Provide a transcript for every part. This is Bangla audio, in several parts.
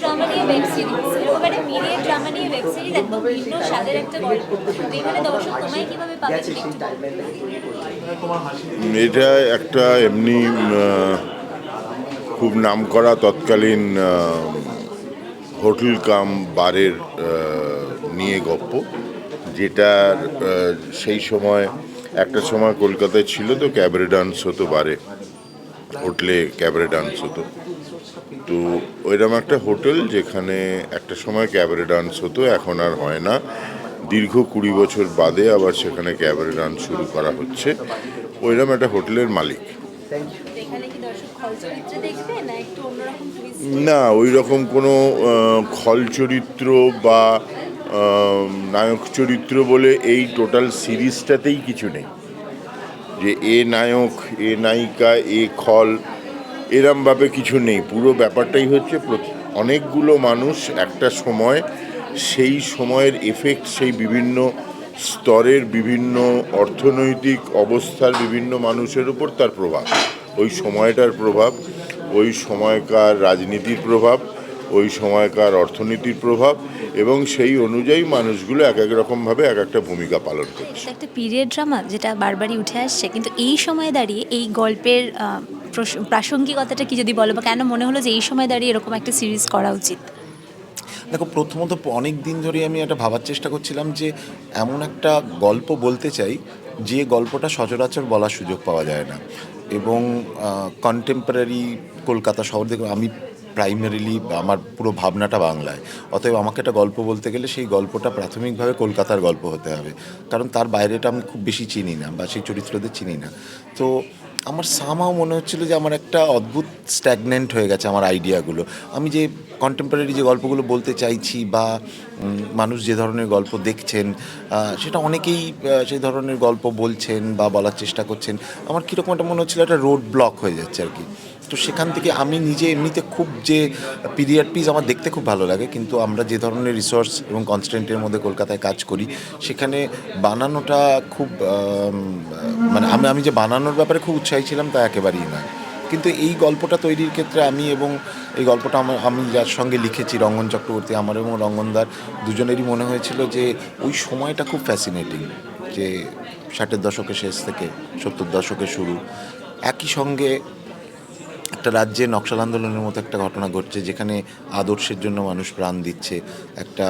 ড্রামা নিয়ে ওয়েব সিরিজ এরকম একটা পিরিয়ড ড্রামা নিয়ে ওয়েব সিরিজ একদম ভিন্ন স্বাদের একটা গল্প। এখানে দর্শক তোমায় কীভাবে পাবে। এটা একটা এমনি খুব নামকরা তৎকালীন হোটেল কাম বারের নিয়ে গপ্প যেটার সেই সময় একটা সময় কলকাতায় ছিল তো ক্যাবারে ডান্স হতো বারে। হোটেলে ক্যাবারে ডান্স হতো। তো ওইরকম একটা হোটেল যেখানে একটা সময় ক্যাবারে ডান্স হতো এখন আর হয় না। দীর্ঘ কুড়ি বছর বাদে আবার সেখানে ক্যাবারে ডান্স শুরু করা হচ্ছে। ওইরকম একটা হোটেলের মালিক? না ওই রকম কোনো খল চরিত্র বা নায়ক চরিত্র বলে এই টোটাল সিরিজটাতেই কিছু নেই। যে এ নায়ক এ নায়িকা এ খল এরমভাবে কিছু নেই। পুরো ব্যাপারটাই হচ্ছে অনেকগুলো মানুষ একটা সময় সেই সময়ের এফেক্ট সেই বিভিন্ন স্তরের বিভিন্ন অর্থনৈতিক অবস্থার বিভিন্ন মানুষের উপর তার প্রভাব। ওই সময়টার প্রভাব, ওই সময়কার রাজনীতির প্রভাব, ওই সময়কার অর্থনীতির প্রভাব এবং সেই অনুযায়ী মানুষগুলো এক এক রকমভাবে এক একটা ভূমিকা পালন করছে। একটা পিরিয়ড ড্রামা যেটা বারবারই উঠে আসছে, কিন্তু এই সময়ে দাঁড়িয়ে এই গল্পের প্রাসঙ্গিকতাটা কি যদি বলো বা কেন মনে হলো যে এই সময় দাঁড়িয়ে এরকম একটা সিরিজ করা উচিত? দেখো, প্রথমত অনেক দিন ধরে আমি একটা ভাবার চেষ্টা করছিলাম যে এমন একটা গল্প বলতে চাই যে গল্পটা সচরাচর বলার সুযোগ পাওয়া যায় না। এবং কন্টেম্পোরারি কলকাতা শহর থেকে আমি প্রাইমারিলি আমার পুরো ভাবনাটা বাংলায়। অতএব আমাকে একটা গল্প বলতে গেলে সেই গল্পটা প্রাথমিকভাবে কলকাতার গল্প হতে হবে। কারণ তার বাইরেটা আমি খুব বেশি চিনি না বা সেই চরিত্রদের চিনি না। তো আমার সামাও মনে হচ্ছিল যে আমার একটা অদ্ভুত স্ট্যাগনেন্ট হয়ে গেছে আমার আইডিয়াগুলো আমি যে কন্টেম্পোরারি যে গল্পগুলো বলতে চাইছি বা মানুষ যে ধরনের গল্প দেখছেন সেটা অনেকেই সেই ধরনের গল্প বলছেন বা বলার চেষ্টা করছেন। আমার কীরকম একটা মনে হচ্ছিল একটা রোড ব্লক হয়ে যাচ্ছে আর কি। তো সেখান থেকে আমি নিজে এমনিতে খুব যে পিরিয়ড পিস আমার দেখতে খুব ভালো লাগে, কিন্তু আমরা যে ধরনের রিসোর্স এবং কনস্ট্যান্টের মধ্যে কলকাতায় কাজ করি, সেখানে বানানোটা খুব মানে আমি আমি যে বানানোর ব্যাপারে খুব উৎসাহী ছিলাম তা একেবারেই না কিন্তু এই গল্পটা তৈরির ক্ষেত্রে আমি এবং এই গল্পটা আমার, আমি যার সঙ্গে লিখেছি রঙ্গন চক্রবর্তী, আমার এবং রঙ্গনদার দুজনেরই মনে হয়েছিল যে ওই সময়টা খুব ফ্যাসিনেটিং যে ষাটের দশকের শেষ থেকে সত্তর দশকের শুরু। একই সঙ্গে একটা রাজ্যে নকশাল আন্দোলনের মতো একটা ঘটনা ঘটছে যেখানে আদর্শের জন্য মানুষ প্রাণ দিচ্ছে, একটা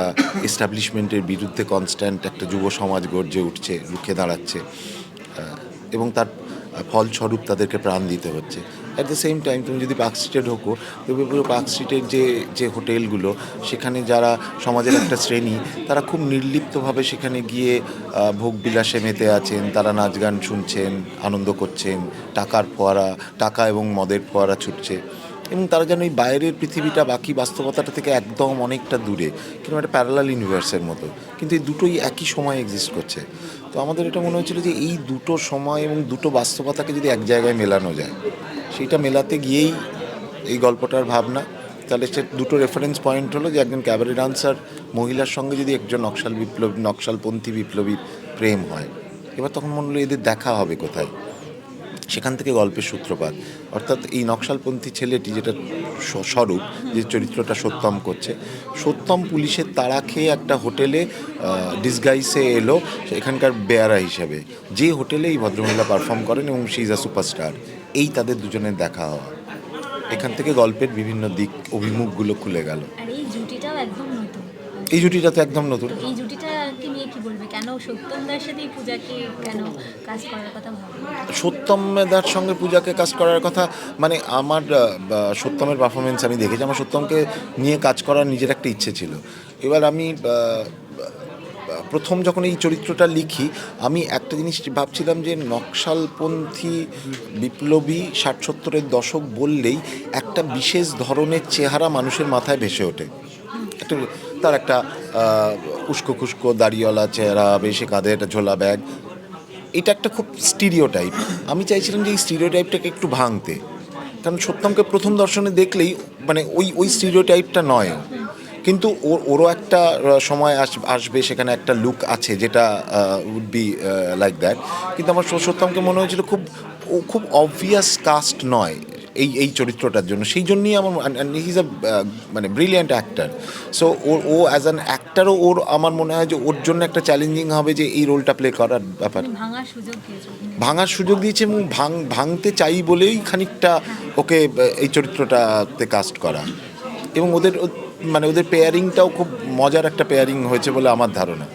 এস্টাবলিশমেন্টের বিরুদ্ধে কনস্ট্যান্ট একটা যুব সমাজ গর্জে উঠছে, রুখে দাঁড়াচ্ছে এবং তার ফলস্বরূপ তাদেরকে প্রাণ দিতে হচ্ছে। অ্যাট দ্য সেম টাইম তুমি যদি পার্ক স্ট্রিটে ঢোকো তবে পুরো পার্ক স্ট্রিটের যে যে হোটেলগুলো, সেখানে যারা সমাজের একটা শ্রেণি, তারা খুব নির্লিপ্তভাবে সেখানে গিয়ে ভোগ বিলাসে মেতে আছেন, তারা নাচ গান শুনছেন, আনন্দ করছেন, টাকার ফোয়ারা, টাকা এবং মদের ফোয়ারা ছুটছে। এবং তারা যেন এই বাইরের পৃথিবীটা, বাকি বাস্তবতাটা থেকে একদম অনেকটা দূরে কিন্তু একটা প্যারালাল ইউনিভার্সের মতো। কিন্তু এই দুটোই একই সময় এক্সিস্ট করছে। তো আমাদের এটা মনে হচ্ছিল যে এই দুটো সময় এবং দুটো বাস্তবতাকে যদি এক জায়গায় মেলানো যায় সেইটা মেলাতে গিয়েই এই গল্পটার ভাবনা। তাহলে সে দুটো রেফারেন্স পয়েন্ট হলো যে একজন ক্যাবারে ডান্সার মহিলার সঙ্গে যদি একজন নকশাল বিপ্লবী, নকশালপন্থী বিপ্লবীর প্রেম হয়, এবার তখন মনে হলো এদের দেখা হবে কোথায়? সেখান থেকে গল্পের সূত্রপাত। অর্থাৎ এই নকশালপন্থী ছেলেটি যেটা স্বরূপ যে চরিত্রটা সত্যম করছে সত্যম পুলিশের তাড়া খেয়ে একটা হোটেলে ডিসগাইসে এলো এখানকার বেয়ারা হিসাবে। যে হোটেলে এই ভদ্রমহিলা পারফর্ম করেন এবং সি ইজ আ সুপারস্টার এই তাদের দুজনের দেখা হওয়া। এখান থেকে গল্পের বিভিন্ন দিক অভিমুখগুলো খুলে গেল। এই জুটিটাও একদম নতুন। এই জুটিটা তো একদম নতুন। এই জুটিটাকে নিয়ে কি বলবে? সঙ্গে পূজাকে কাজ করার কথা মানে আমার সত্যমের পারফরমেন্স আমি দেখেছি। আমার সত্যমকে নিয়ে কাজ করার নিজের একটা ইচ্ছে ছিল। এবার আমি প্রথম যখন এই চরিত্রটা লিখি, আমি একটা জিনিস ভাবছিলাম যে নকশালপন্থী বিপ্লবী ষাট সত্তরের দশক বললেই একটা বিশেষ ধরনের চেহারা মানুষের মাথায় ভেসে ওঠে। একটা তার একটা উস্কো খুস্কো দাড়িওয়ালা চেহারা, বেশি কাঁধে একটা ঝোলা ব্যাগ। এটা একটা খুব স্টিরিও টাইপ আমি চাইছিলাম যে এই স্টিরিও টাইপটাকে একটু ভাঙতে। কারণ সত্যমকে প্রথম দর্শনে দেখলেই মানে ওই ওই স্টিরিও টাইপটা নয়। কিন্তু ওর ওরও একটা সময় আস- আসবে, সেখানে একটা লুক আছে যেটা উড বি লাইক দ্যাট কিন্তু আমার সত্যমকে মনে হয়েছিল খুব খুব অবভিয়াস কাস্ট নয়। এই এই চরিত্রটার জন্য। সেই জন্যই আমার হিজ আ মানে ব্রিলিয়ান্ট অ্যাক্টার সো ও ও অ্যাজ অ্যান অ্যাক্টারও ওর আমার মনে হয় যে ওর জন্য একটা চ্যালেঞ্জিং হবে যে এই রোলটা প্লে করার ব্যাপার। ভাঙার সুযোগ দিয়েছে এবং ভাঙ ভাঙতে চাই বলেই খানিকটা ওকে এই চরিত্রটাতে কাস্ট করা। এবং ওদের মানে ওদের পেয়ারিংটাও খুব মজার একটা পেয়ারিং হয়েছে বলে আমার ধারণা।